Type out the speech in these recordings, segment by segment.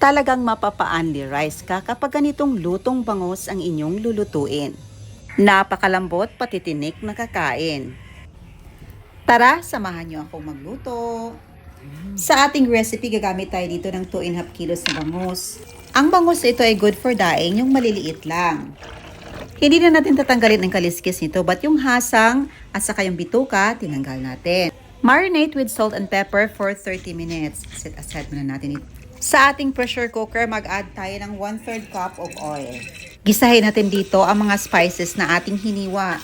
Talagang mapapa-only rice ka kapag ganitong lutong bangus ang inyong lulutuin. Napakalambot pati tinik na kakain. Tara, samahan niyo akong magluto. Sa ating recipe, gagamit tayo dito ng 2.5 kilos na bangus. Ang bangus ito ay good for daing, yung maliliit lang. Hindi na natin tatanggalin ang kaliskis nito, but yung hasang at saka yung bituka, tinanggal natin. Marinate with salt and pepper for 30 minutes. Set aside muna natin ito. Sa ating pressure cooker, mag-add tayo ng 1-3 cup of oil. Gisahin natin dito ang mga spices na ating hiniwa.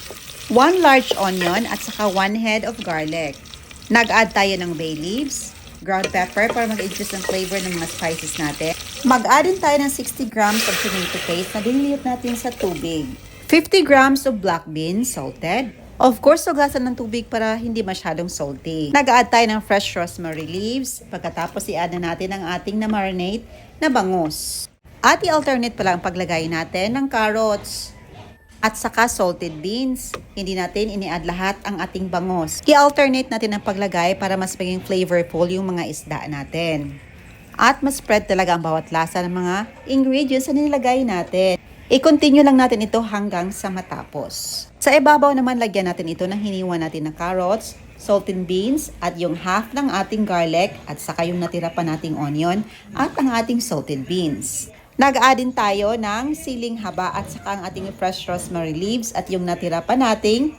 1 large onion at saka 1 head of garlic. Nag-add tayo ng bay leaves, ground pepper para mag-introduce ng flavor ng mga spices natin. Mag-add din tayo ng 60 grams of tomato paste na diniliyot natin sa tubig. 50 grams of black beans, salted. Of course, sugasan ng tubig para hindi masyadong salty. Nag-add tayo ng fresh rosemary leaves. Pagkatapos, i-add na natin ang ating na-marinate na bangus. At i-alternate pala ang paglagay natin ng carrots at saka salted beans. Hindi natin ini-add lahat ang ating bangos. I-alternate natin ang paglagay para mas maging flavorful yung mga isda natin. At mas spread talaga ang bawat lasa ng mga ingredients na nilagay natin. I-continue lang natin ito hanggang sa matapos. Sa ibabaw naman, lagyan natin ito ng hiniwa natin na carrots, salted beans, at yung half ng ating garlic, at saka yung natira pa nating onion, at ang ating salted beans. Nag-add din tayo ng siling haba at saka ang ating fresh rosemary leaves at yung natira pa nating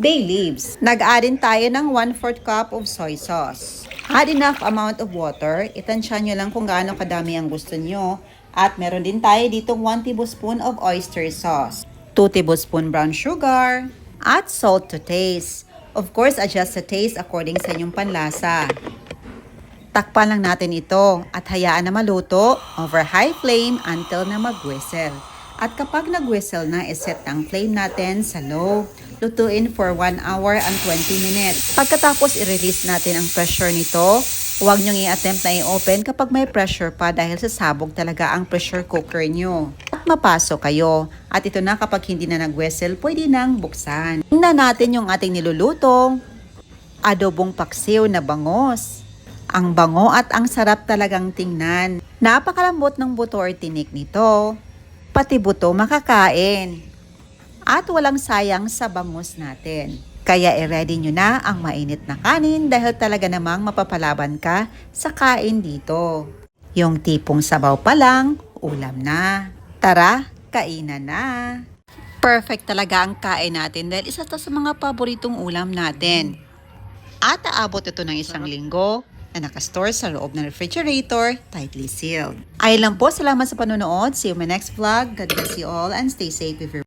bay leaves. Nag-add din tayo ng 1-4 cup of soy sauce. Add enough amount of water. Itansya nyo lang kung gaano kadami ang gusto nyo. At meron din tayo ditong 1 tablespoon of oyster sauce, 2 tablespoon brown sugar, at salt to taste. Of course, adjust the taste according sa inyong panlasa. Takpan lang natin ito at hayaan na maluto over high flame until na mag-whistle. At kapag nag-whistle na, iset ang flame natin sa low. Lutuin for 1 hour and 20 minutes. Pagkatapos, i-release natin ang pressure nito. Huwag niyong i-attempt na i-open kapag may pressure pa dahil sasabog talaga ang pressure cooker niyo. At mapasok kayo. At ito na kapag hindi na nag-whistle, pwede nang buksan. Tingnan natin yung ating nilulutong adobong paksiw na bangos. Ang bango at ang sarap talagang tingnan. Napakalambot ng buto or tinik nito. Pati buto makakain. At walang sayang sa bangus natin. Kaya i-ready nyo na ang mainit na kanin dahil talaga namang mapapalaban ka sa kain dito. Yung tipong sabaw pa lang, ulam na. Tara, kainan na. Perfect talaga ang kain natin dahil isa to sa mga paboritong ulam natin. At aabot ito ng isang linggo na nakastore sa loob ng refrigerator, tightly sealed. Ay lang po, salamat sa panonood. See you in my next vlog. God bless you all and stay safe with your